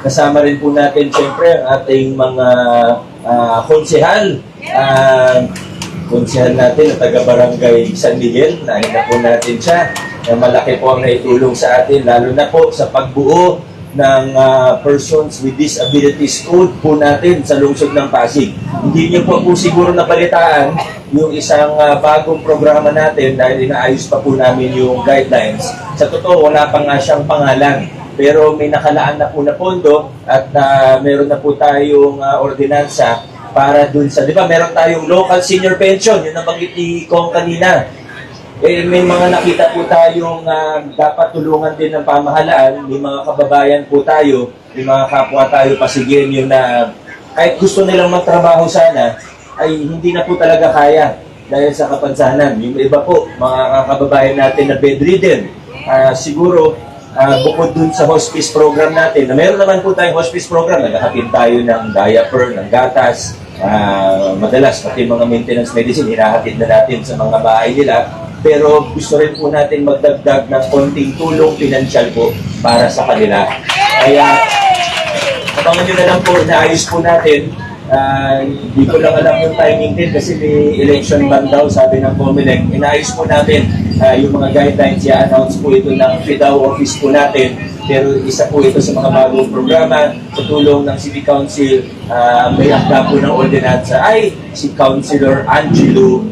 Kasama rin po natin siyempre ang ating mga ah, konsehal. Ah, konsehal natin na taga-barangay San Miguel. Nahin na po natin siya. Na malaki po ang naitulong sa atin, lalo na po sa pagbuo ng ah, Persons with Disabilities Code po natin sa lungsod ng Pasig. Hindi niyo po po siguro nabalitaan yung isang ah, bagong programa natin dahil inaayos pa po namin yung guidelines. Sa totoo, wala pa nga siyang pangalan. Pero may nakalaan na po na pondo at ah, meron na po tayong ah, ordinansa para dun sa, di ba, meron tayong local senior pension, yun ang banggit ni kanina. Eh, may mga nakita po tayong ah, dapat tulungan din ng pamahalaan, may mga kababayan po tayo, may mga kapwa tayo pasigin yung na kahit gusto nilang magtrabaho sana, ay hindi na po talaga kaya dahil sa kapansanan. Yung iba po, mga kababayan natin na bedridden, ah, siguro Ah, bukod dun sa hospice program natin, na meron naman po tayong hospice program, naghahatid tayo ng diaper, ng gatas, ah, madalas pati mga maintenance medicine, hinahatid na natin sa mga bahay nila. Pero gusto rin po natin magdagdag ng konting tulong pinansyal po para sa kanila. Kaya, abangan nyo na lang po, naayos po natin. Ah, Hindi ko lang alam yung timing din kasi may election ban daw, sabi ng Comelec. Inaayos po natin ah, yung mga guidelines, i-announce po ito ng FIDAO office po natin. Pero isa po ito sa mga bagong programa sa tulong ng City Council. ah, may akda po ng ordinansa ay si Councilor Angelo.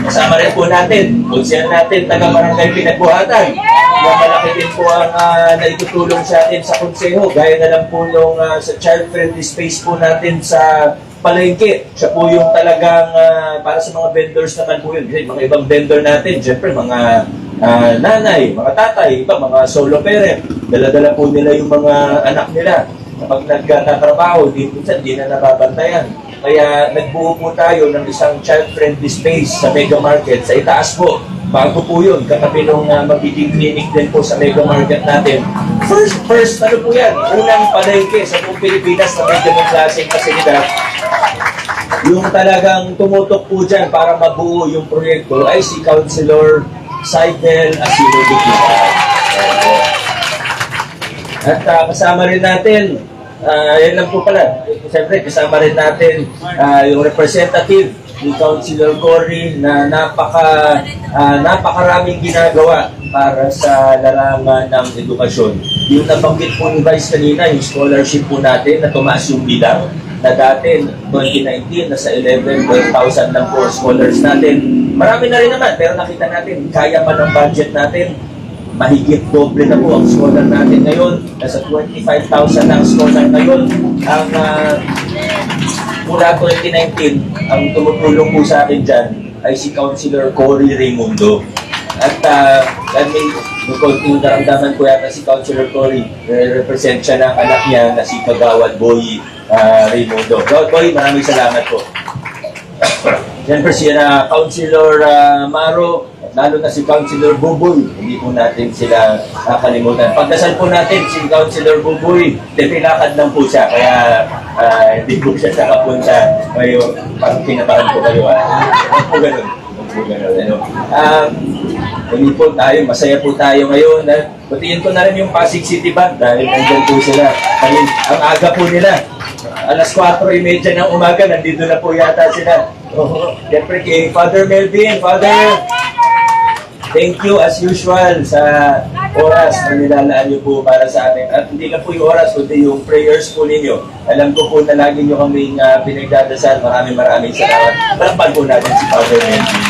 Kasama rin po natin, konsyal natin, taga-barangay pinagbuhatan. Na malaki din po ang uh, naitutulong sa atin sa konseho. Gaya na lang po nung ah, sa child-friendly space po natin sa palengke. Siya po yung talagang ah, para sa mga vendors naman po yun. Kasi mga ibang vendor natin, syempre mga ah, nanay, mga tatay, iba, mga solo parent. Dala-dala po nila yung mga anak nila. Kapag nagtatrabaho, di, minsan di na nababantayan. Kaya nagbuo po tayo ng isang child-friendly space sa Mega Market sa itaas po. Bago po yun, katabi nung uh, magiging clinic din po sa Mega Market natin. First, first, ano po yan? Unang palengke sa buong Pilipinas na may ganung klaseng pasilidad. Yung talagang tumutok po dyan para mabuo yung proyekto ay si Councilor Saibel Asilo Dukita. At ah, kasama rin natin, ah, yan lang po pala, siyempre kasama rin natin ah, yung representative ni Councilor Cory na napaka ah, napakaraming ginagawa para sa larangan ng edukasyon. Yung nabanggit po ni Vice kanina, yung scholarship po natin na tumaas yung bilang na dati, 2019, nasa 11, 12,000 lang po scholars natin. Marami na rin naman, pero nakita natin, kaya pa ng budget natin mahigit doble na po ang scholar natin ngayon. Nasa 25,000 na ang scholar ngayon. Ang uh, mula 2019, ang tumutulong po sa akin dyan ay si Councilor Cory Raimundo. At uh, may, may konting naramdaman ko yata si Councilor Cory. represent siya ng anak niya na si Kagawad Boy uh, Raimundo. Kagawad Boy, maraming salamat po. Siyempre si uh, Councilor uh, Maro, lalo na si Councilor Buboy, hindi po natin sila nakalimutan. Pagdasal po natin si Councilor Buboy, depilakad lang po siya, kaya ah, hindi po siya nakapunta. Kayo, parang kinatahan po kayo. Ah. Huwag po ganun. Huwag po ganun. Ano. Um, po tayo, masaya po tayo ngayon. Ah, Batiin ko na rin yung Pasig City Band dahil nandyan po sila. Ayun, ang aga po nila. Alas 4.30 ng umaga, nandito na po yata sila. Oh, Siyempre kay Father Melvin, Father, thank you as usual sa oras na nilalaan niyo po para sa atin. At hindi lang po yung oras, kundi yung prayers po ninyo. Alam ko po na lagi niyo kaming uh, pinagdadasal. Maraming maraming salamat. Palakpan po natin si Father Melvin.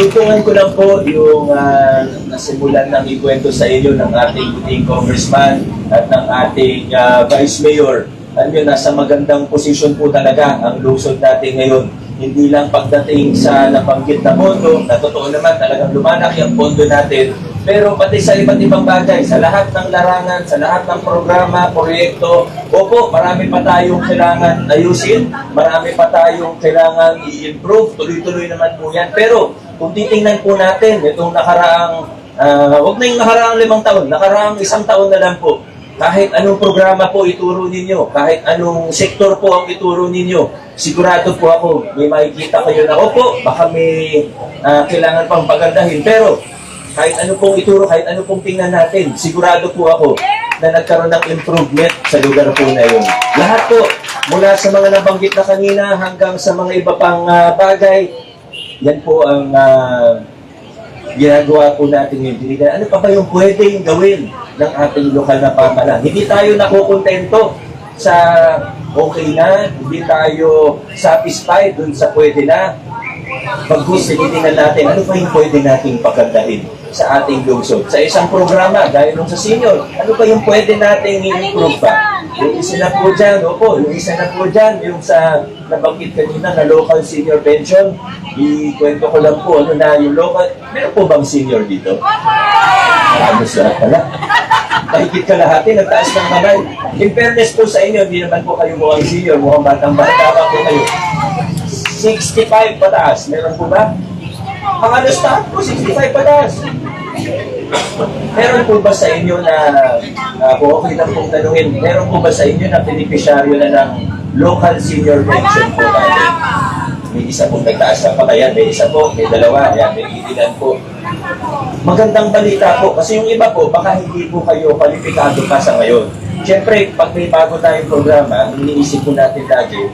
Tutungan ko lang po yung uh, nasimulan ng ikwento sa inyo ng ating puting congressman at ng ating ah, vice mayor. Alam nyo, nasa magandang posisyon po talaga ang lungsod natin ngayon. Hindi lang pagdating sa nabanggit na pondo, na totoo naman talagang lumalaki ang pondo natin, pero pati sa iba't ibang bagay, sa lahat ng larangan, sa lahat ng programa, proyekto, opo, marami pa tayong kailangan ayusin, marami pa tayong kailangan i-improve, tuloy-tuloy naman po yan. Pero kung titingnan po natin, itong nakaraang, ah, wag na yung nakaraang limang taon, nakaraang isang taon na lang po, kahit anong programa po ituro ninyo, kahit anong sektor po ang ituro ninyo, sigurado po ako, may makikita kayo na, opo, baka may ah, kailangan pang pagandahin, pero kahit ano pong ituro, kahit ano pong tingnan natin, sigurado po ako na nagkaroon ng improvement sa lugar po na yun. Lahat po, mula sa mga nabanggit na kanina hanggang sa mga iba pang ah, bagay, yan po ang ah, ginagawa po natin yung binigay. Ano pa ba yung pwedeng gawin ng ating lokal na pamahalaan? Hindi tayo nakukontento sa okay na, hindi tayo satisfied dun sa pwede na. Pag-gusto, tinitingnan natin, ano pa yung pwede nating pagandahin sa ating lungsod? Sa isang programa, gaya nung sa senior, ano pa yung pwede nating i-improve pa? Yung isa na po dyan, opo, yung isa na po dyan, yung sa nabanggit kanina na local senior pension, ikwento ko lang po, ano na yung local, meron po bang senior dito? Halos lahat pala. Mahigit kalahati, nagtaas ng kamay. In fairness po sa inyo, hindi naman po kayo mukhang senior, mukhang batang bata pa po kayo. 65 pataas, meron po ba? Ang ano staff po, 65 pataas. Meron po ba sa inyo na, uh, kung okay lang pong tanungin, meron po ba sa inyo na beneficiaryo na ng local senior pension po natin? May isa pong nagtaas na patayan, may isa po, may dalawa, yan, may itigan po. Magandang balita po, kasi yung iba po, baka hindi po kayo kwalipikado pa sa ngayon. Siyempre, pag may bago tayong programa, iniisip po natin lagi,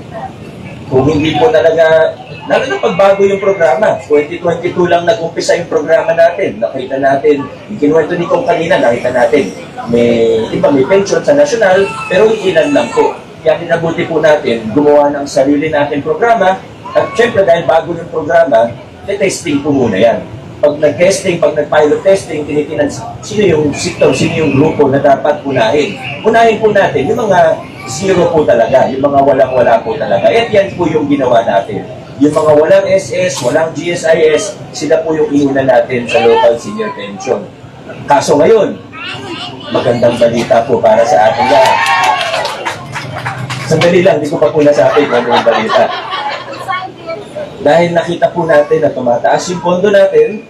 kung hindi po talaga, lalo na pagbago yung programa, 2022 lang nag-umpisa yung programa natin. Nakita natin, yung kinuwento ni Kong kanina, nakita natin, may, iba may pension sa national, pero ilan lang po. Kaya pinabuti po natin, gumawa ng sarili natin programa, at syempre dahil bago yung programa, testing po muna yan. Pag nag-testing, pag nag-pilot testing, tinitinan sino yung sector, sino yung grupo na dapat unahin. Unahin po natin yung mga zero po talaga, yung mga walang-wala po talaga. At yan po yung ginawa natin. Yung mga walang SS, walang GSIS, sila po yung iuna natin sa local senior pension. Kaso ngayon, magandang balita po para sa ating lahat. Sandali lang, hindi ko pa po nasabi kung ano balita. Dahil nakita po natin na tumataas yung pondo natin,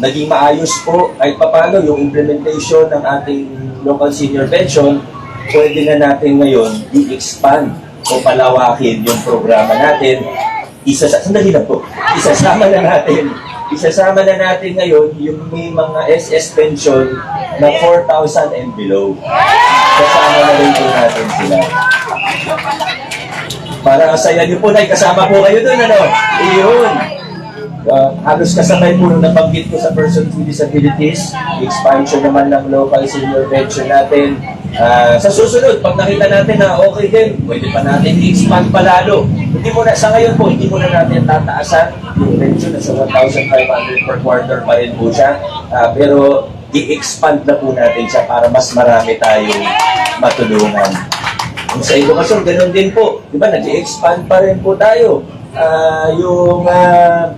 naging maayos po kahit papano yung implementation ng ating local senior pension, pwede na natin ngayon i-expand o palawakin yung programa natin. Isa sa, sandali lang po, isasama na natin, isasama na natin ngayon yung may mga SS pension na 4,000 and below. Kasama na rin po natin sila. Para saya niyo po na kasama po kayo doon, ano? Iyon. Uh, halos kasabay po nung nabanggit ko sa persons with disabilities, expansion naman ng local senior pension natin. Ah, sa susunod, pag nakita natin na okay din, pwede pa natin i-expand pa lalo. Hindi mo na, sa ngayon po, hindi mo na natin tataasan yung pension na sa 1,500 per quarter pa rin po siya. Ah, pero i-expand na po natin siya para mas marami tayong matulungan. Sa edukasyon, ganun din po. Di ba, nag-expand pa rin po tayo. Ah, yung, ah,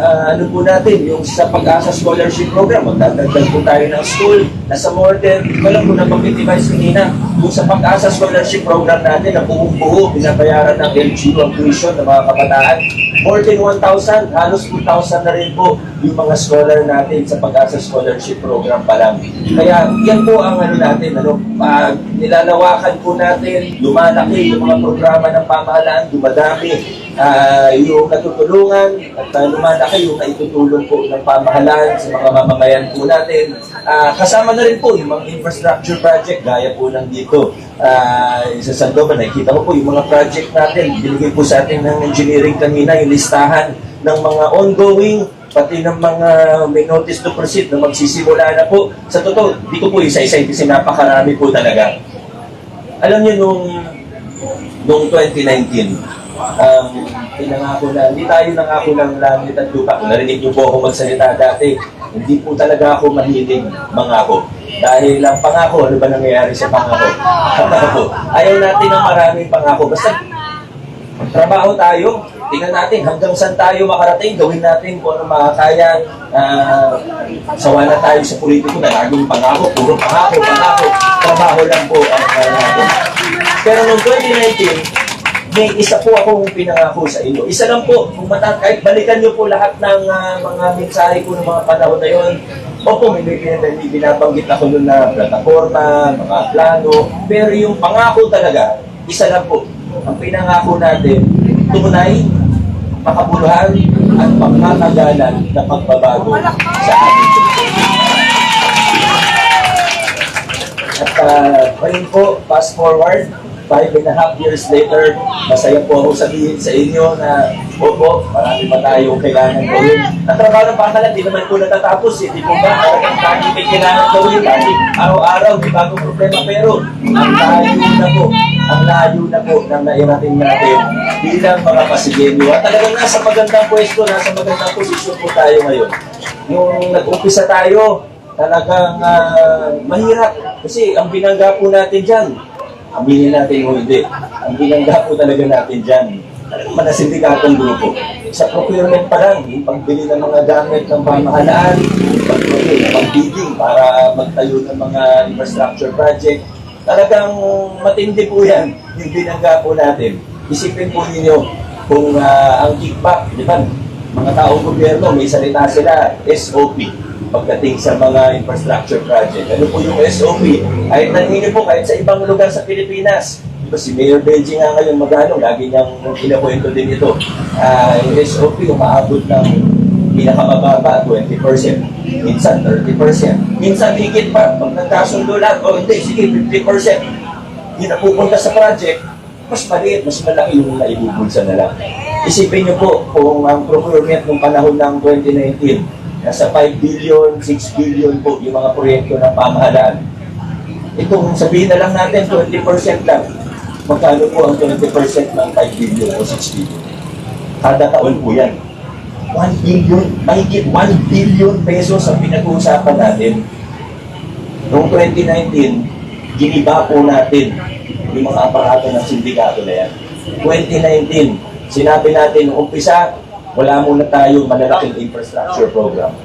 ah, ano po natin, yung sa pag-asa scholarship program, magdadagdag po tayo ng school, nasa more than, wala po na pag-device kanina, yung sa pag-asa scholarship program natin, na buong buo, binabayaran ng LGU ang tuition ng mga kabataan, more than 1,000, halos 2,000 na rin po yung mga scholar natin sa pag-asa scholarship program pa lang. Kaya yan po ang ano natin, ano, pag nilalawakan po natin, lumalaki yung mga programa ng pamahalaan, dumadami ah, yung natutulungan at uh, lumalaki yung naitutulong po ng pamahalaan sa mga mamamayan po natin. Ah, kasama na rin po yung mga infrastructure project gaya po ng dito ah, sa Sandoval. Nakikita ko po yung mga project natin. Binigay po sa atin ng engineering kanina yung listahan ng mga ongoing pati ng mga may notice to proceed na magsisimula na po. Sa totoo, di ko po isa-isa kasi napakarami po talaga. Alam niyo nung noong 2019, um, pinangako na, hindi tayo nangako ng langit at lupa. Narinig niyo po ako magsalita dati, hindi po talaga ako mahilig mangako. Dahil ang pangako, ano ba nangyayari sa pangako? Pangako. Ayaw natin ng maraming pangako. Basta trabaho tayo, tingnan natin hanggang saan tayo makarating, gawin natin kung ano makakaya. Ah, sawa na tayo sa politiko na laging pangako, puro pangako, pangako. Trabaho lang po ang kaya natin. Pero noong 2019, may isa po akong pinangako sa inyo. Isa lang po, kung mata, kahit balikan niyo po lahat ng ah, mga mensahe ko ng mga panahon na yon, Opo, may, may, binabanggit ako nun na plataforma, mga plano, pero yung pangako talaga, isa lang po. Ang pinangako natin, tunay, makabuluhan, at pangmatagalan na pagbabago sa ating At uh, ngayon po, fast forward, five and a half years later, masaya po ako sabihin sa inyo na opo, marami pa tayong kailangan gawin. Ang trabaho ng bakalan, di naman po natatapos eh. Di po ba? Talagang lagi may kailangan gawin. Lagi araw-araw, di bagong problema. Pero ang layo na po, ang layo na po ng nairating natin bilang mga pasigenyo. At talagang nasa magandang pwesto, nasa magandang posisyon po tayo ngayon. Nung nag-umpisa tayo, talagang ah, mahirap. Kasi ang binangga po natin dyan, aminin natin o hindi, ang binangga po talaga natin dyan, talagang manasindikatong grupo. Sa procurement pa lang, yung pagbili ng mga gamit ng pamahalaan, yung pag-bidding para magtayo ng mga infrastructure project, talagang matindi po yan, yung binangga po natin. Isipin po ninyo kung ah, ang kickback, di ba, mga taong gobyerno, may salita sila, SOP pagdating sa mga infrastructure project. Ano po yung SOP? Kahit nangingi po, kahit sa ibang lugar sa Pilipinas. Diba si Mayor Benji nga ngayon magano, lagi niyang kinakwento din ito. Ah, yung SOP, umaabot ng pinakamababa, 20%. Minsan 30%. Minsan higit pa. Pag nagkasundo lahat, o hindi, sige, 50%. Hindi na pupunta sa project, mas maliit, mas malaki yung naibubulsa na lang. Isipin niyo po kung ang procurement ng panahon ng 2019, nasa 5 billion, 6 billion po yung mga proyekto ng pamahalaan. Itong sabihin na lang natin, 20% lang. Magkano po ang 20% ng 5 billion o 6 billion? Kada taon po yan. 1 billion, mahigit 1 billion pesos ang pinag-uusapan natin. Noong 2019, giniba po natin yung mga aparato ng sindikato na yan. 2019, sinabi natin, umpisa, wala muna tayong malalaking infrastructure program.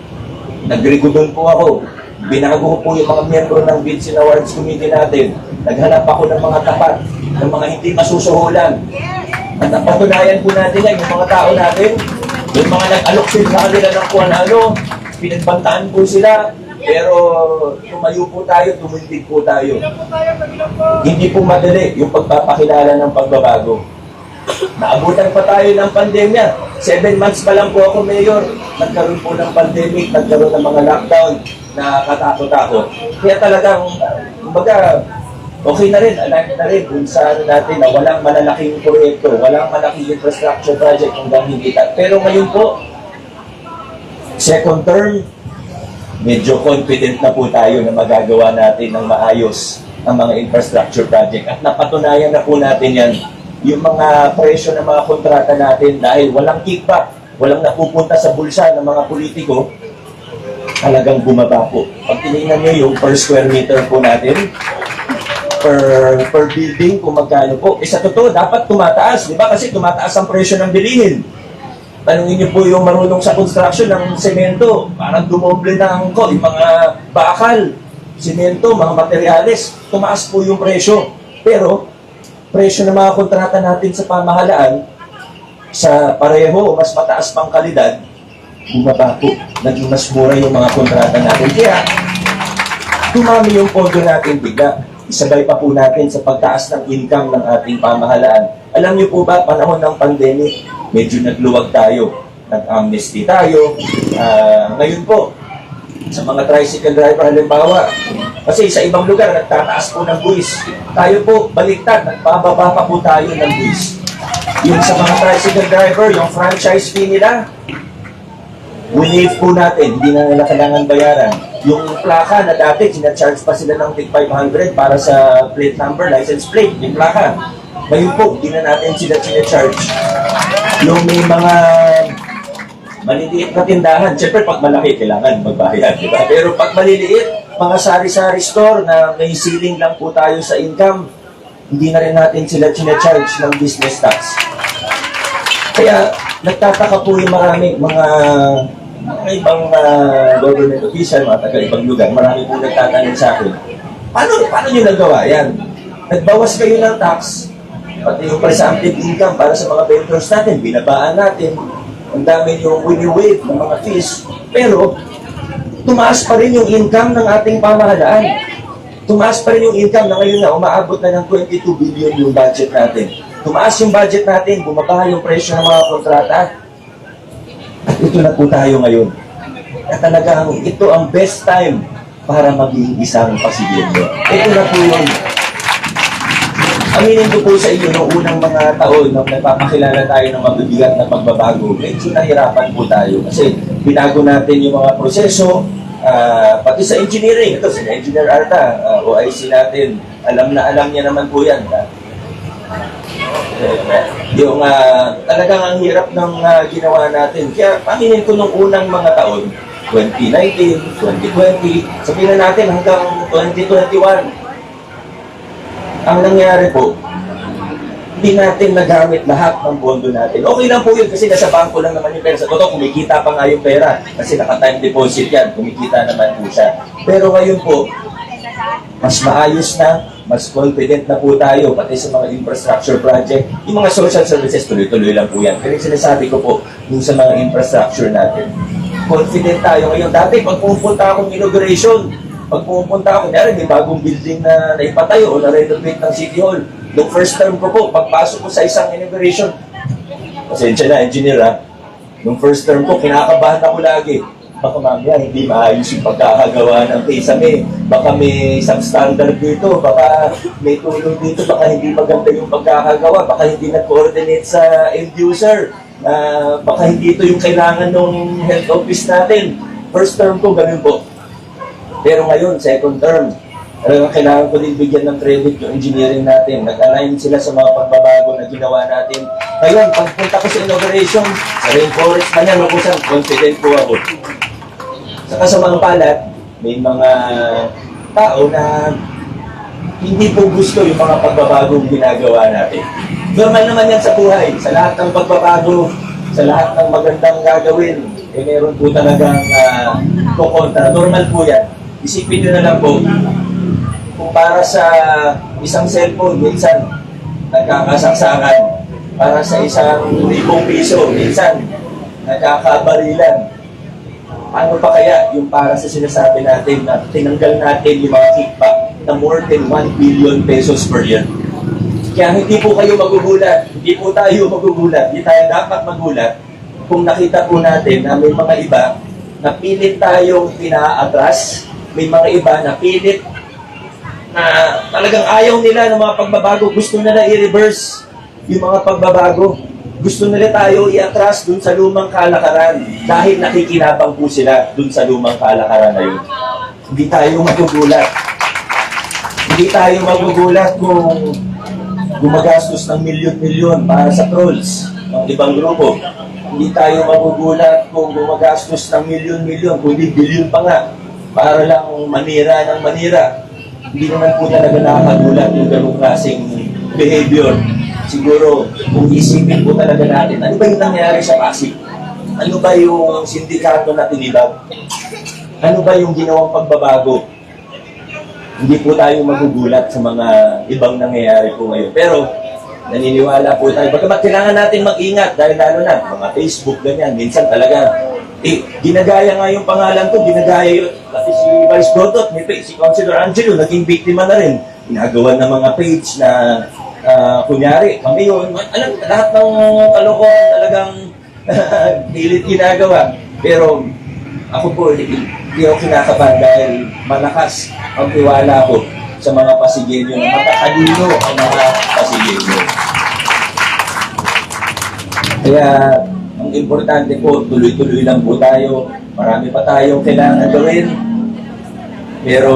Nagregodon po ako. Binago ko po yung mga miyembro ng Bids and Awards Committee natin. Naghanap ako ng mga tapat, ng mga hindi masusuhulan. At napatunayan po natin yan, yung mga tao natin, yung mga nag-alok sila sa kanila ng kung ano, pinagbantaan po sila, pero tumayo po tayo, tumindig po tayo. Hindi po madali yung pagpapakilala ng pagbabago. Naabutan pa tayo ng pandemya. Seven months pa lang po ako mayor. Nagkaroon po ng pandemic, nagkaroon ng mga lockdown na katakot-takot. Kaya talagang, kumbaga, okay na rin, alam na rin kung sa ano natin na walang malalaking proyekto, walang malaking infrastructure project hanggang hindi. Pero ngayon po, second term, medyo confident na po tayo na magagawa natin ng maayos ang mga infrastructure project. At napatunayan na po natin yan yung mga presyo ng mga kontrata natin dahil walang kickback, walang napupunta sa bulsa ng mga politiko, talagang bumaba po. Pag tinignan nyo yung per square meter po natin, per, per building kung magkano po. Eh sa totoo, dapat tumataas, di ba? Kasi tumataas ang presyo ng bilihin. Tanungin niyo po yung marunong sa construction ng semento, parang dumoble na ang ko, yung mga bakal, semento, mga materyales, tumaas po yung presyo. Pero, presyo ng mga kontrata natin sa pamahalaan, sa pareho o mas mataas pang kalidad, bumaba po. Naging mas mura yung mga kontrata natin. Kaya, dumami yung pondo natin bigla. Isabay pa po natin sa pagtaas ng income ng ating pamahalaan. Alam niyo po ba, panahon ng pandemic, medyo nagluwag tayo. Nag-amnesty tayo. Ah, ngayon po, sa mga tricycle driver halimbawa, kasi sa ibang lugar, nagtataas po ng buwis. Tayo po, baliktad, nagbababa pa po tayo ng buwis. Yung sa mga tricycle driver, yung franchise fee nila, Winive po natin, hindi na nila kailangan bayaran. Yung plaka na dati, sinacharge pa sila ng tig 500 para sa plate number, license plate, yung plaka. Ngayon po, hindi na natin sila sinacharge. Yung may mga maliliit na tindahan, syempre pag malaki, kailangan magbayad, di ba? Pero pag maliliit, mga sari-sari store na may ceiling lang po tayo sa income, hindi na rin natin sila sinacharge ng business tax. Kaya nagtataka po yung marami mga mga ibang uh, government official, mga taga ibang lugar, marami po nagtatanong sa akin, paano, paano nyo nagawa yan? Nagbawas kayo ng tax, pati yung presumptive income para sa mga vendors natin, binabaan natin, ang dami yung wini-wave ng mga fees, pero tumaas pa rin yung income ng ating pamahalaan. Tumaas pa rin yung income na ngayon na umaabot na ng 22 billion yung budget natin. Tumaas yung budget natin, bumaba yung presyo ng mga kontrata. At ito na po tayo ngayon. At talagang ito ang best time para maging isang pasigilyo. Ito na po yun. Aminin ko po sa inyo, noong unang mga taon, nung nagpapakilala tayo ng mabibigat na pagbabago, medyo nahirapan po tayo kasi binago natin yung mga proseso, ah, pati sa engineering. Ito, si Engineer Arta, ah, OIC natin, alam na alam niya naman po yan. Eh, yung ah, talagang ang hirap ng ah, ginawa natin. Kaya aminin ko nung unang mga taon, 2019, 2020, sabihin na natin hanggang 2021, ang nangyari po, hindi natin nagamit lahat ng bondo natin. Okay lang po yun kasi nasa bangko lang naman yung pera. Sa totoo, kumikita pa nga yung pera kasi naka-time deposit yan. Kumikita naman po siya. Pero ngayon po, mas maayos na, mas confident na po tayo, pati sa mga infrastructure project. Yung mga social services, tuloy-tuloy lang po yan. Pero sinasabi ko po, yung sa mga infrastructure natin, confident tayo ngayon. Dati, pag pupunta akong inauguration, pag pupunta ako, kunyari may bagong building na naipatayo o na-renovate ng City Hall. Noong first term ko po, pagpasok ko sa isang inauguration, pasensya na, engineer ha, Nung first term ko, kinakabahan ako lagi. Baka mamaya hindi maayos yung pagkakagawa ng kisame. Baka may substandard dito. Baka may tulong dito. Baka hindi maganda yung pagkakagawa. Baka hindi nag-coordinate sa end user. Ah, baka hindi ito yung kailangan ng health office natin. First term ko, ganun po. Pero ngayon, second term, talagang kailangan ko din bigyan ng credit yung engineering natin. Nag-align sila sa mga pagbabago na ginawa natin. Ngayon, pagpunta ko sa inauguration, sa rainforest man yan, mabusan, confident po ako. Sa kasamang palad, may mga tao na hindi po gusto yung mga pagbabagong ginagawa natin. Normal naman yan sa buhay. Sa lahat ng pagbabago, sa lahat ng magandang gagawin, eh meron po talagang uh, kukontra. Normal po yan. Isipin nyo na lang po, kung para sa isang cellphone, minsan nagkakasaksakan. Para sa isang libong piso, minsan nagkakabarilan. Paano pa kaya yung para sa sinasabi natin na tinanggal natin yung mga kickback na more than 1 billion pesos per year? Kaya hindi po kayo magugulat, hindi po tayo magugulat, hindi tayo dapat magulat kung nakita po natin na may mga iba na pilit tayong pinaatras, may mga iba na pilit na talagang ayaw nila ng mga pagbabago, gusto nila i-reverse yung mga pagbabago. Gusto nila tayo i-atras dun sa lumang kalakaran dahil nakikinabang po sila dun sa lumang kalakaran na yun. Hindi tayo magugulat. Hindi tayo magugulat kung gumagastos ng milyon-milyon para sa trolls ng ibang grupo. Hindi tayo magugulat kung gumagastos ng milyon-milyon, kundi bilyon pa nga, para lang manira ng manira. Hindi naman po talaga nakakagulat yung ganong klaseng behavior. Siguro, kung isipin po talaga natin, ano ba yung nangyari sa Pasig? Ano ba yung sindikato na tinibag? Ano ba yung ginawang pagbabago? hindi po tayo magugulat sa mga ibang nangyayari po ngayon. Pero, naniniwala po tayo. Bagamat kailangan natin mag-ingat dahil lalo na, mga Facebook, ganyan, minsan talaga, eh, ginagaya nga yung pangalan ko, ginagaya yun. Kasi si Vice page, si Councilor Angelo, naging biktima na rin. Ginagawa ng mga page na, ah, kunyari, kami yun, alam, lahat ng kalokohan talagang pilit ginagawa. Pero, ako po, hindi ako kinakabahan dahil malakas ang tiwala ko sa mga pasigilyo na matatalino ang mga pasigilyo. Kaya, ang importante po, tuloy-tuloy lang po tayo. Marami pa tayong kailangan gawin. Pero,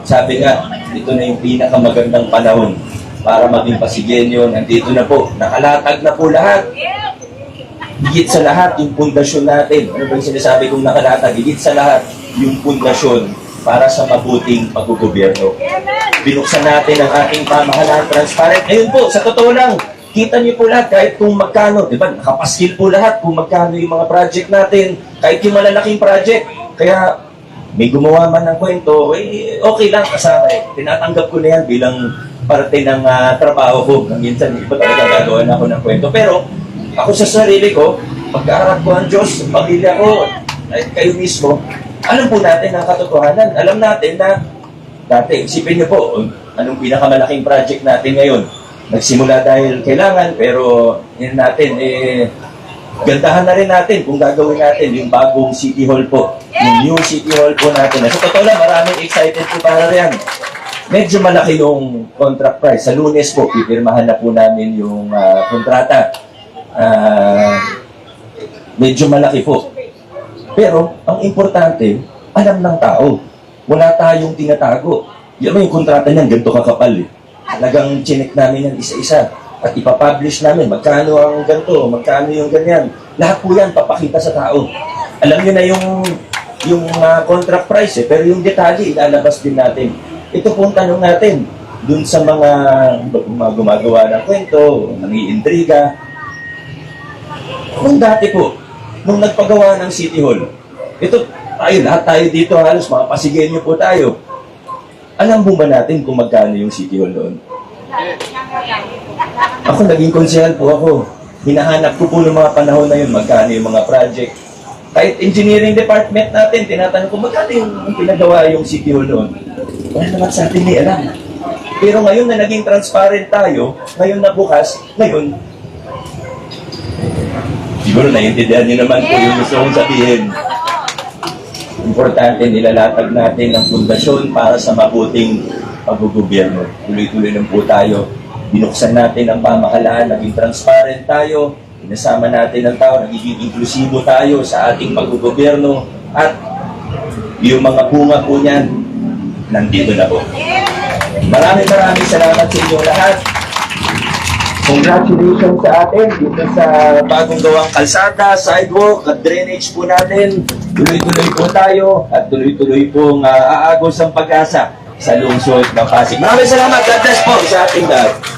sabi nga, ito na yung pinakamagandang panahon para maging pasigilyo. Nandito na po, nakalatag na po lahat. Higit sa lahat, yung pundasyon natin. Ano ba yung sinasabi kong nakalatag? Higit sa lahat, yung pundasyon para sa mabuting paggugobyerno. Binuksan natin ang ating pamahalaan transparent. Ayun po, sa totoo lang, kita niyo po lahat kahit kung magkano, di ba, nakapaskil po lahat kung magkano yung mga project natin, kahit yung malalaking project. Kaya, may gumawa man ng kwento, eh, okay lang kasama eh. Tinatanggap ko na yan bilang parte ng ah, trabaho ko. Nang minsan, pa talaga gagawa ako ng kwento. Pero, ako sa sarili ko, pagkaharap ko ang Diyos, pamilya ko, at kayo mismo, alam po natin ang katotohanan. Alam natin na dati, isipin niyo po, anong pinakamalaking project natin ngayon. Nagsimula dahil kailangan, pero yun natin, eh, gandahan na rin natin kung gagawin natin yung bagong City Hall po. Yung new City Hall po natin. Sa totoo lang, maraming excited po para riyan. Medyo malaki yung contract price. Sa lunes po, pipirmahan na po namin yung ah, kontrata. Ah, medyo malaki po. Pero, ang importante, alam ng tao. Wala tayong tinatago. Yan mo yung kontrata niyan, ganito kakapal eh. Talagang chinek namin yan isa-isa. At ipapublish namin, magkano ang ganito, magkano yung ganyan. Lahat po yan, papakita sa tao. Alam niyo na yung yung ah, contract price eh, pero yung detalye, ilalabas din natin. Ito po ang tanong natin, dun sa mga, mga gumagawa ng kwento, nangiintriga, Nung dati po, nung nagpagawa ng City Hall, ito, tayo, lahat tayo dito halos, mga pasigenyo po tayo. Alam mo ba natin kung magkano yung City Hall doon? Ako, naging konsehal po ako. Hinahanap ko po ng mga panahon na yun, magkano yung mga project. Kahit engineering department natin, tinatanong ko, magkano yung pinagawa yung City Hall noon? Wala naman sa atin ni alam. Pero ngayon na naging transparent tayo, ngayon na bukas, ngayon, Siguro naiintindihan niyo naman po yung gusto kong sabihin. Importante nilalatag natin ang pundasyon para sa mabuting paggugobyerno. Tuloy-tuloy lang po tayo. Binuksan natin ang pamahalaan, naging transparent tayo, inasama natin ang tao, nagiging inklusibo tayo sa ating paggugobyerno at yung mga bunga po niyan, nandito na po. Maraming maraming salamat sa inyong lahat. Congratulations sa atin dito sa bagong gawang kalsada, sidewalk, at drainage po natin. Tuloy-tuloy po tayo at tuloy-tuloy pong uh, aagos ang pag-asa sa lungsod ng Pasig. Maraming salamat. God bless po sa ating lahat.